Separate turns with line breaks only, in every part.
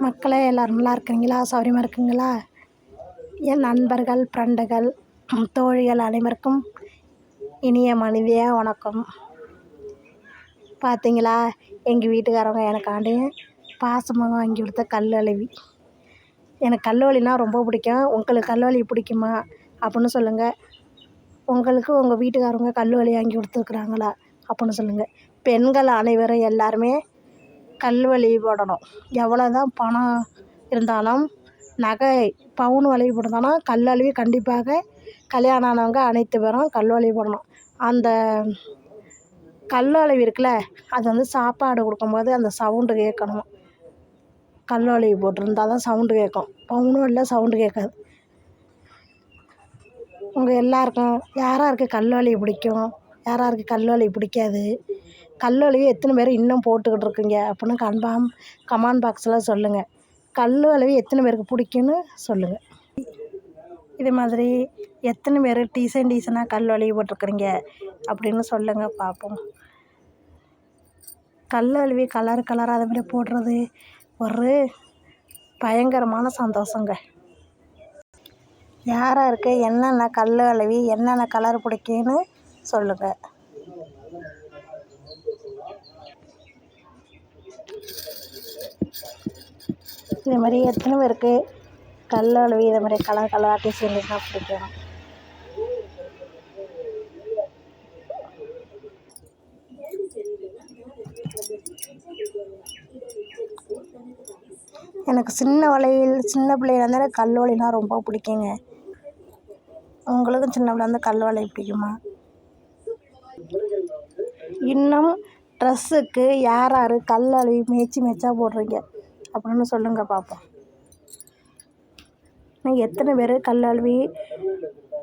மக்களே எல்லோரும் நல்லா இருக்கிறீங்களா? சௌரியமாக இருக்குங்களா? என் நண்பர்கள் ஃப்ரெண்டுகள் தோழிகள் அனைவருக்கும் இனிய மனைவியாக வணக்கம். பார்த்தீங்களா எங்கள் வீட்டுக்காரவங்க எனக்காண்டி பாசமாக வாங்கி கொடுத்த கல்லழுவி. எனக்கு கல்லோலினா ரொம்ப பிடிக்கும். உங்களுக்கு கல்லோலி பிடிக்குமா? அப்படின்னு சொல்லுங்கள் உங்களுக்கு உங்கள் வீட்டுக்காரவங்க கல்லோலி வாங்கி கொடுத்துருக்குறாங்களா? அப்படின்னு சொல்லுங்கள் பெண்கள் அனைவரும் எல்லாருமே கல் வலி போடணும். எவ்வளோ தான் பணம் இருந்தாலும் நகை பவுன் வளைவி கல் அழுவி கண்டிப்பாக கல்யாணம் ஆனவங்க அனைத்து பேரும் கல் வலி போடணும். அந்த கல் அழுவி இருக்குல்ல அது வந்து சாப்பாடு கொடுக்கும்போது அந்த சவுண்டு கேட்கணும். கல் அழுவி போட்டிருந்தா தான் சவுண்டு கேட்கும். பவுனும் இல்லை சவுண்டு கேட்காது. உங்கள் எல்லாருக்கும் யாராருக்கு கல் வலி பிடிக்கும்? யாராருக்கு கல் வலி பிடிக்காது? கல்லொலியை எத்தனை பேர் இன்னும் போட்டுக்கிட்டு இருக்கீங்க? அப்படின்னு கன்ஃபார்ம் கமெண்ட் பாக்ஸில் சொல்லுங்கள் கல் அழுவி எத்தனை பேருக்கு பிடிக்குன்னு சொல்லுங்கள் இது மாதிரி எத்தனை பேர் டீசன் டீசனாக கல் அழுவி போட்டிருக்குறீங்க? அப்படின்னு சொல்லுங்கள் பார்ப்போம் கல் அழுவி கலர் கலராக அதை மாதிரி போடுறது ஒரு பயங்கரமான சந்தோஷங்க. யாராருக்கு என்னென்ன கல் அழுவி என்னென்ன கலர் பிடிக்குன்னு சொல்லுங்கள் இது மாதிரி எத்தனை பேருக்கு கல் இதை மாதிரி கலர் கலராக டிசைன் தான் பிடிக்கும்? எனக்கு சின்ன வளையல் சின்ன பிள்ளையில இருந்தாலும் கல் வலைனா ரொம்ப பிடிக்குங்க. உங்களுக்கும் சின்ன பிள்ளை கல் வலை பிடிக்குமா? இன்னும் ட்ரெஸ்ஸுக்கு யார் யார் கல் அழுவி மேய்ச்சி மேய்ச்சா போடுறீங்க? அப்படின்னு சொல்லுங்கள் பார்ப்போம் நீங்கள் எத்தனை பேர் கல் அழுவி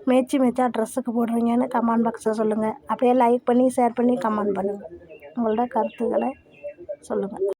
மேய்ச்சி மேய்ச்சா ட்ரெஸ்ஸுக்கு போடுறீங்கன்னு கமெண்ட் பாக்ஸில் சொல்லுங்கள் அப்படியே லைக் பண்ணி ஷேர் பண்ணி கமெண்ட் பண்ணுங்கள் உங்களோட கருத்துக்களை சொல்லுங்கள்